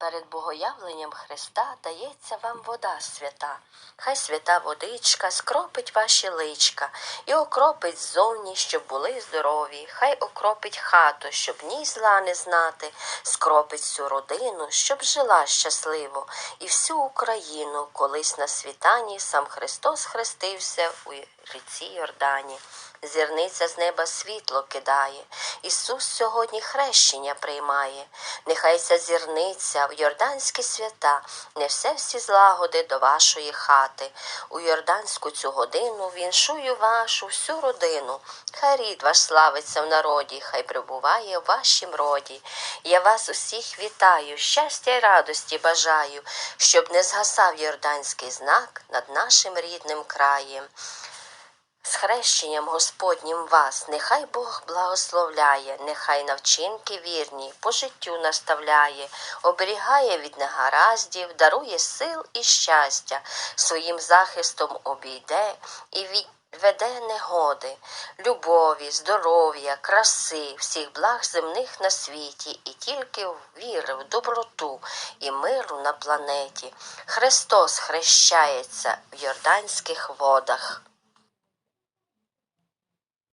Перед богоявленням Христа дається вам вода свята. Хай свята водичка скропить ваші личка і окропить ззовні, щоб були здорові. Хай окропить хату, щоб в ній зла не знати, скропить всю родину, щоб жила щасливо, і всю Україну колись на світанні сам Христос хрестився у ріці Йордані. Зірниця з неба світло кидає. Ісус сьогодні хрещення приймає. Нехай ця зірниця в йорданські свята несе всі злагоди до вашої хати. У йорданську цю годину віншую вашу всю родину. Хай рід ваш славиться в народі, хай прибуває в вашім роді. Я вас усіх вітаю, щастя й радості бажаю, щоб не згасав йорданський знак над нашим рідним краєм. З хрещенням Господнім вас, нехай Бог благословляє, нехай навчинки вірні, по життю наставляє, оберігає від негараздів, дарує сил і щастя, своїм захистом обійде і від. Веде негоди, любові, здоров'я, краси, всіх благ земних на світі, і тільки в віри, в доброту і миру на планеті. Христос хрещається в йорданських водах.